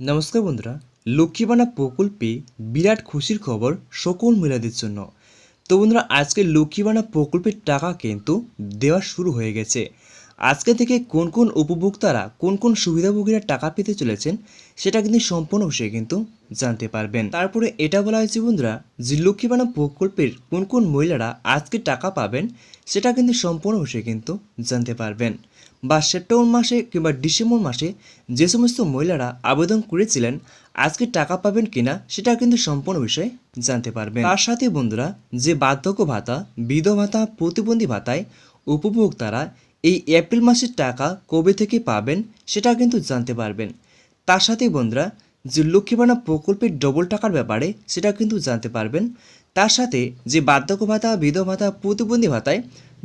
নমস্কার বন্ধুরা, লক্ষ্মীবানা প্রকল্পে বিরাট খুশির খবর সকল মহিলাদের জন্য। তো বন্ধুরা, আজকে লক্ষ্মীবানা প্রকল্পের টাকা কিন্তু দেওয়া শুরু হয়ে গেছে। আজকে থেকে কোন কোন উপভোক্তারা কোন কোন সুবিধাভোগীরা টাকা পেতে চলেছেন, সেটা কিন্তু সম্পূর্ণ বিষয়ে কিন্তু জানতে পারবেন। তারপরে এটা বলা হয়েছে বন্ধুরা যে লক্ষ্মী বানা প্রকল্পের কোন কোন মহিলারা আজকে টাকা পাবেন, সেটা কিন্তু সম্পূর্ণ বিষয়ে কিন্তু জানতে পারবেন। বা সেপ্টেম্বর মাসে কিংবা ডিসেম্বর মাসে যে সমস্ত মহিলারা আবেদন করেছিলেন, আজকে টাকা পাবেন কিনা, সেটা কিন্তু সম্পূর্ণ বিষয়ে জানতে পারবেন। তার সাথে বন্ধুরা যে বার্ধক্য ভাতা বিধ ভাতা, প্রতিবন্ধী ভাতায় উপভোক্তারা এই এপ্রিল মাসের টাকা কবে থেকে পাবেন সেটা কিন্তু জানতে পারবেন। তার সাথে বন্ধুরা, যে লক্ষ্মীবানা প্রকল্পের ডবল টাকার ব্যাপারে সেটা কিন্তু জানতে পারবেন। তার সাথে যে বার্ধক্য ভাতা, বিধবা ভাতা, প্রতিবন্ধী ভাতায়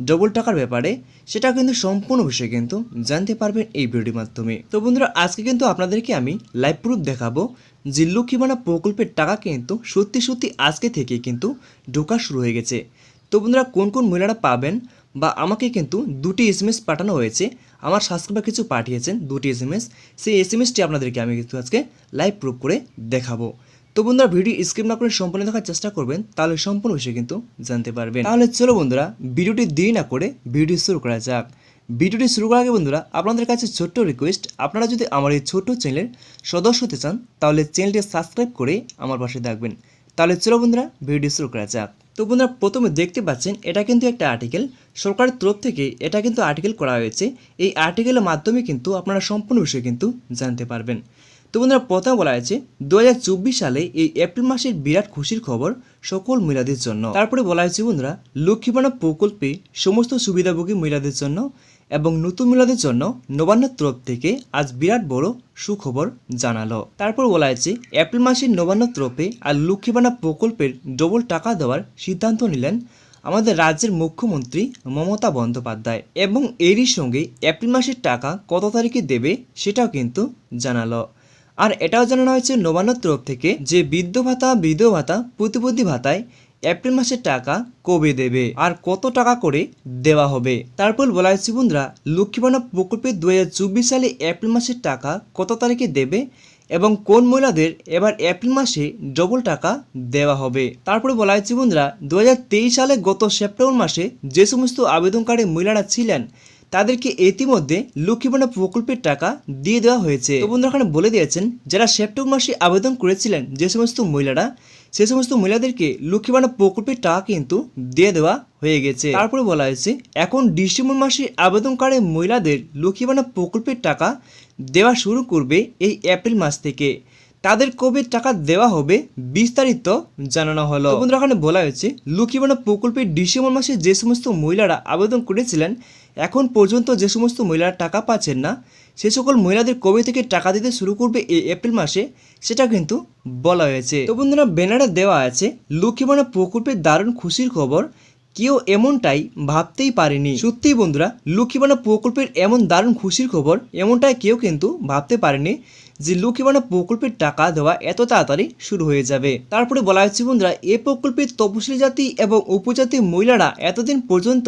ডবল টাকার ব্যাপারে সেটা কিন্তু সম্পূর্ণ বিষয়ে কিন্তু জানতে পারবেন এই ভিডিওর মাধ্যমে। তো বন্ধুরা, আজকে কিন্তু আপনাদেরকে আমি লাইভ প্রুফ দেখাবো যে লক্ষ্মীবানা প্রকল্পের টাকা কিন্তু সত্যি সত্যি আজকে থেকে কিন্তু ঢোকা শুরু হয়ে গেছে। তো বন্ধুরা কোন কোন মহিলারা পাবেন বা আমাকে কিন্তু দুটি এস এম এস পাঠানো হয়েছে। আমার সাবস্ক্রাইবার কিছু পাঠিয়েছেন দুটি এস এম এস সেই এস এম এসটি আপনাদেরকে আমি কিন্তু আজকে লাইভ প্রুফ করে দেখাবো। তো বন্ধুরা ভিডিও স্ক্রিপ না করে সম্পূর্ণ দেখার চেষ্টা করবেন, তাহলে সম্পূর্ণ বিষয় কিন্তু জানতে পারবেন। তাহলে চলো বন্ধুরা ভিডিওটি দেরি না করে ভিডিও শুরু করা যাক। ভিডিওটি শুরু করার আগে বন্ধুরা আপনাদের কাছে ছোট্ট রিকোয়েস্ট আপনারা যদি আমার এই ছোট্ট চ্যানেলের সদস্য হতে চান, তাহলে চ্যানেলটি সাবস্ক্রাইব করে আমার পাশে থাকবেন। তাহলে চলো বন্ধুরা ভিডিও শুরু করা যাক। তো বন্ধুরা, প্রথমে দেখতে পাচ্ছেন, এটা কিন্তু একটা আর্টিকেল সরকারের তরফ থেকে এটা কিন্তু আর্টিকেল করা হয়েছে। এই আর্টিকেলের মাধ্যমে কিন্তু আপনারা সম্পূর্ণ বিষয়ে কিন্তু জানতে পারবেন। তো বন্ধুরা, প্রথমে বলা হয়েছে দু হাজার চব্বিশ সালে এই এপ্রিল মাসের বিরাট খুশির খবর সকল মহিলাদের জন্য। তারপরে বলা হয়েছে বন্ধুরা লক্ষ্মীবানা প্রকল্পে সমস্ত সুবিধাভোগী মহিলাদের জন্য এবং নতুন মহিলাদের জন্য নবান্নের তরফ থেকে আজ বিরাট বড় সুখবর জানালো। তারপর বলা হয়েছে, এপ্রিল মাসের নবান্ন তরফে আর লক্ষ্মীবানা প্রকল্পের ডবল টাকা দেওয়ার সিদ্ধান্ত নিলেন আমাদের রাজ্যের মুখ্যমন্ত্রী মমতা বন্দ্যোপাধ্যায় এবং এরই সঙ্গে এপ্রিল মাসের টাকা কত তারিখে দেবে সেটাও কিন্তু জানালো। আর এটাও জানানো হয়েছে নবান্ন তরফ থেকে যে বৃদ্ধ ভাতা বিধবা ভাতা প্রতিবন্ধী ভাতায় এপ্রিল মাসের টাকা কবে দেবে? আর কত টাকা করে দেওয়া হবে? তারপর বলা হয়েছে, বন্ধুরা, লক্ষ্মীবানা প্রকল্পে দু সালে এপ্রিল মাসের টাকা কত তারিখে দেবে এবং কোন মহিলাদের এবার এপ্রিল মাসে ডবল টাকা দেওয়া হবে? তারপরে বলা হয়েছে, বন্ধুরা দু সালে গত সেপ্টেম্বর মাসে যে সমস্ত আবেদনকারী মহিলারা ছিলেন, তাদেরকে ইতিমধ্যে লক্ষ্মীবানা প্রকল্পের টাকা দিয়ে দেওয়া হয়েছে। বন্ধুরা, এখানে বলে দিয়েছেন, যারা সেপ্টেম্বর মাসে আবেদন করেছিলেন, যে সমস্ত মহিলারা সে সমস্ত মহিলাদেরকে লক্ষ্মীবানা প্রকল্পের টাকা কিন্তু দিয়ে দেওয়া হয়ে গেছে। তারপরে বলা হয়েছে, এখন ডিসেম্বর মাসে আবেদনকারী মহিলাদের লক্ষ্মীবানা প্রকল্পের টাকা দেওয়া শুরু করবে এই এপ্রিল মাস থেকে। তাদের কবে টাকা দেওয়া হবে বিস্তারিত জানানো হলো। বন্ধুরা, এখানে বলা হয়েছে লক্ষ্মীবানা প্রকল্পের ডিসেম্বর মাসে যে সমস্ত মহিলারা আবেদন করেছিলেন এখন পর্যন্ত যে সমস্ত মহিলারা টাকা পাচ্ছেন না, সে সকল মহিলাদের কবে থেকে টাকা দিতে শুরু করবে এই এপ্রিল মাসে, সেটা কিন্তু বলা হয়েছে। তো বন্ধুরা, ব্যানারে দেওয়া আছে লক্ষ্মীবানা প্রকল্পের দারুণ খুশির খবর। কেউ এমনটাই ভাবতেই পারেনি। সত্যিই বন্ধুরা লক্ষ্মীবানা প্রকল্পের এমন দারুণ খুশির খবর, এমনটাই কেউ কিন্তু ভাবতে পারেনি যে লক্ষ্মীবানা প্রকল্পের টাকা দেওয়া এত তাড়াতাড়ি শুরু হয়ে যাবে। তারপরে বলা হচ্ছে বন্ধুরা, এ প্রকল্পের তপশিলি জাতি এবং উপজাতি মহিলারা এতদিন পর্যন্ত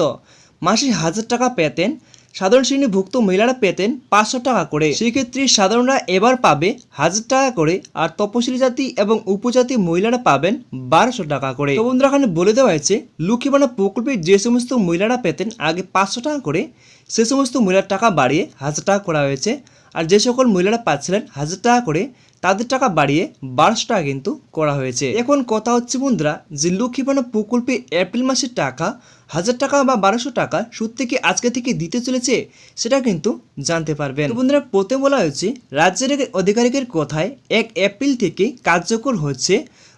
মাসে হাজার টাকা পেতেন, সাধারণ শ্রেণীভুক্ত মহিলারা পেতেন পাঁচশো টাকা করে। সেক্ষেত্রে সাধারণরা এবার পাবে হাজার টাকা করে আর তপশিলি জাতি এবং উপজাতি মহিলারা পাবেন বারোশো টাকা করে। তো বন্ধুরা, এখানে বলে দেওয়া হয়েছে লক্ষ্মীবানা প্রকল্পে যে সমস্ত মহিলারা পেতেন আগে পাঁচশো টাকা করে, সে সমস্ত মহিলার টাকা বাড়িয়ে হাজার টাকা করা হয়েছে। আর যে সকল মহিলারা পাচ্ছিলেন হাজার টাকা করে, তাদের টাকা বাড়িয়ে বারোশো টাকা কিন্তু করা হয়েছে। এখন কথা হচ্ছে বন্ধুরা, যে লক্ষ্মীবানা প্রকল্পে এপ্রিল মাসের টাকা হাজার টাকা বা বারোশো টাকা সুদ থেকে আজকে থেকে দিতে চলেছে? সেটা কিন্তু জানতে পারবেন। বন্ধুরা, প্রথমে বলা হয়েছে, রাজ্যের আধিকারিকের কথায় এক এপ্রিল থেকে কার্যকর হচ্ছে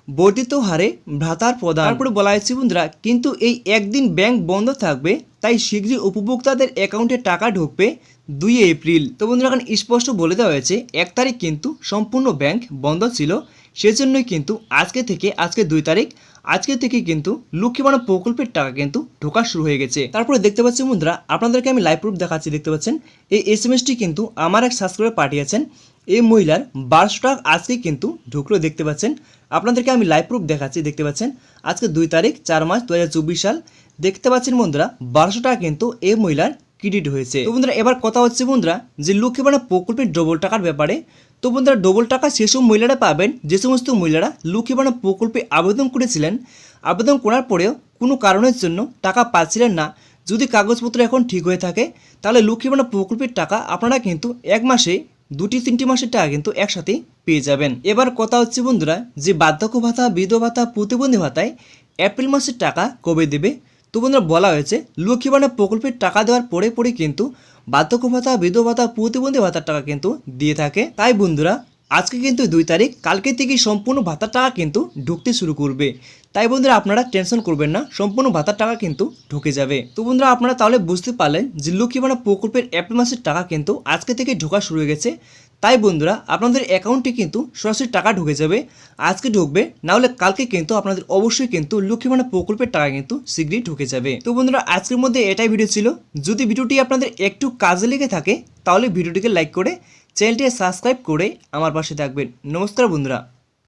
বর্ধিত হারে ভ্রাতার প্রদান। তারপরে বলা হয়েছে, বন্ধুরা, কিন্তু এই একদিন ব্যাংক বন্ধ থাকবে, তাই শীঘ্রই উপভোক্তাদের অ্যাকাউন্টে টাকা ঢুকবে দুই এপ্রিল। তো বন্ধুরা, এখন স্পষ্ট বলে দেওয়া হয়েছে, এক তারিখ কিন্তু সম্পূর্ণ ব্যাংক বন্ধ ছিল, সেজন্যই কিন্তু আজকে থেকে, আজকে দুই তারিখ আজকে থেকে কিন্তু লক্ষ্মীবানা প্রকল্পের টাকা কিন্তু ঢোকা শুরু হয়ে গেছে। তারপরে দেখতে পাচ্ছি বন্ধুরা, আপনাদেরকে আমি লাইভ প্রুফ দেখাচ্ছি, দেখতে পাচ্ছেন? এই এস এম এসটি কিন্তু আমার এক সাবস্ক্রাইবার পাঠিয়েছেন। এই মহিলার বারোশো টাকা আজকে কিন্তু ঢুকলো, দেখতে পাচ্ছেন? আপনাদেরকে আমি লাইভ প্রুফ দেখাচ্ছি, দেখতে পাচ্ছেন? আজকে দুই তারিখ, চার মাস, দুই হাজার চব্বিশ সাল। দেখতে পাচ্ছেন বন্ধুরা, বারোশো টাকা কিন্তু এই মহিলার ক্রেডিট হয়েছে। তো বন্ধুরা, এবার কথা হচ্ছে বন্ধুরা, যে লক্ষ্মীবানা প্রকল্পের ডবল টাকার ব্যাপারে। তো বন্ধুরা ডবল টাকা সেসব মহিলারা পাবেন। যে সমস্ত মহিলারা লক্ষ্মী ভাণ্ডার প্রকল্পে আবেদন করেছিলেন, আবেদন করার পরেও কোনো কারণের জন্য টাকা পাচ্ছিলেন না। যদি কাগজপত্র এখন ঠিক হয়ে থাকে, তাহলে লক্ষ্মী ভাণ্ডার প্রকল্পের টাকা আপনারা কিন্তু এক মাসে, দুটি, তিনটি মাসের টাকা কিন্তু একসাথেই পেয়ে যাবেন। এবার কথা হচ্ছে বন্ধুরা, যে বার্ধক্য ভাতা, বিধবা ভাতা, প্রতিবন্ধী ভাতায় এপ্রিল মাসের টাকা কবে দেবে? তো বন্ধুরা বলা হয়েছে লক্ষ্মী ভাণ্ডার প্রকল্পের টাকা দেওয়ার পরে পরে কিন্তু বার্ধক্য ভাতা বিধবা ভাতা প্রতিবন্ধী ভাতার টাকা কিন্তু দিয়ে থাকে। তাই বন্ধুরা, আজকে কিন্তু দুই তারিখ, কালকে থেকে সম্পূর্ণ ভাতার টাকা কিন্তু ঢুকতে শুরু করবে। তাই বন্ধুরা, আপনারা টেনশন করবেন না, সম্পূর্ণ ভাতার টাকা কিন্তু ঢুকে যাবে। তো বন্ধুরা, আপনারা তাহলে বুঝতে পারলেন যে লক্ষ্মী ভাণ্ডার প্রকল্পের এপ্রিল মাসের টাকা কিন্তু আজকে থেকে ঢোকা শুরু হয়ে গেছে। তাই বন্ধুরা, আপনাদের অ্যাকাউন্টে কিন্তু সরাসরি টাকা ঢুকে যাবে। আজকে ঢুকবে নাহলে কালকে কিন্তু আপনাদের অবশ্যই কিন্তু লক্ষ্মী প্রকল্পের টাকা কিন্তু শীঘ্রই ঢুকে যাবে। তো বন্ধুরা, আজকের মধ্যে এটাই ভিডিও ছিল। যদি ভিডিওটি আপনাদের একটু কাজে লেগে থাকে, তাহলে ভিডিওটিকে লাইক করে চ্যানেলটি সাবস্ক্রাইব করে আমার পাশে থাকবেন। নমস্কার বন্ধুরা।